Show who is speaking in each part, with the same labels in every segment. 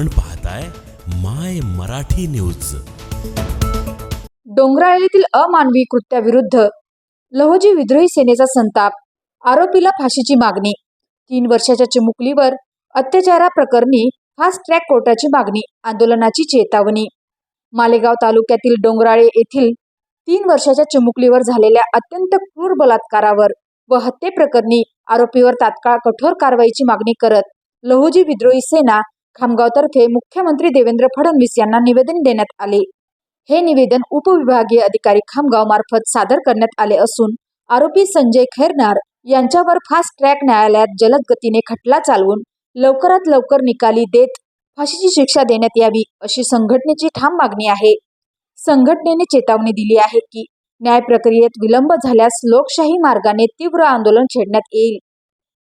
Speaker 1: आपण पाहताय माय मराठी न्यूज.
Speaker 2: डोंगराळ अमानवी कृत्याविरुद्ध लहोजी विद्रोही सेनेचा संताप आरोपीला फाशीची मागणी तीन वर्षाच्या चिमुकलीवर अत्याचाराप्रकरणी फास्ट ट्रॅक कोर्टाची मागणी आंदोलनाची चेतावणी. मालेगाव तालुक्यातील डोंगराळे येथील तीन वर्षाच्या चिमुकलीवर झालेल्या अत्यंत क्रूर बलात्कारावर व हत्येप्रकरणी आरोपीवर तात्काळ कठोर कारवाईची मागणी करत लहुजी विद्रोही सेना खामगावतर्फे मुख्यमंत्री देवेंद्र फडणवीस यांना निवेदन देण्यात आले. हे निवेदन उपविभागीय अधिकारी खामगाव मार्फत सादर करण्यात आले असून आरोपी संजय खैरनार यांच्यावर फास्ट ट्रॅक न्यायालयात जलद गतीने खटला चालवून लवकरात लवकर निकाली देत फाशीची शिक्षा देण्यात यावी अशी संघटनेची ठाम मागणी आहे. संघटनेने चेतावणी दिली आहे की न्याय प्रक्रियेत विलंब झाल्यास लोकशाही मार्गाने तीव्र आंदोलन छेडण्यात येईल.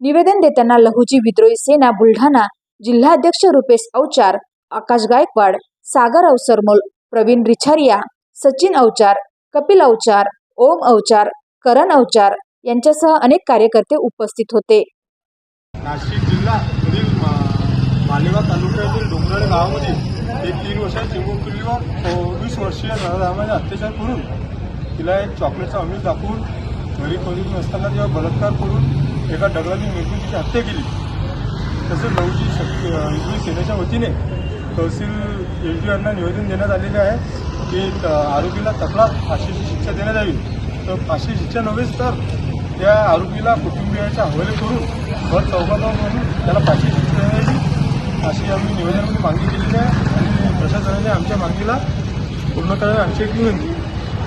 Speaker 2: निवेदन देताना लहुजी विद्रोही सेना बुलढाणा जिल्हाध्यक्ष रुपेश अवचार आकाश गायकवाड सागर अवसरमोल प्रवीण रिछारिया सचिन अवचार कपिल अवचार ओम अवचार करण अवचार यांच्यासह अनेक कार्यकर्ते उपस्थित होते.
Speaker 3: नाशिक जिल्हा मा- मालेगाव तालुक्यातील डोंगराळे गावामध्ये एक तीन वर्षाच्या चिमुकलीवर चोवीस वर्षीय नराधामाने अत्याचार करून तिला एक चॉकलेटचा अमीर दाखवून घरी खोलीत असताना जेव्हा बलात्कार करून एका दगडाने मिरकून तिची हत्या केली. तसेच नऊजी शक्ती विद्रोही सेनेच्या वतीने तहसील एस डी यांना निवेदन देण्यात आलेले आहे की त- आरोपीला तक्रार फाशीची शिक्षा देण्यात यावी. तर फाशी शिक्षा नव्हेच तर त्या आरोपीला कुटुंबियाच्या हवाले करून भर चौकात म्हणून त्याला फाशी शिक्षा देण्यात यावी. अशी आम्ही निवेदनामध्ये मागणी केलेली आहे आणि प्रशासनाने आमच्या मागणीला पूर्ण करावी आमची एक विनंती.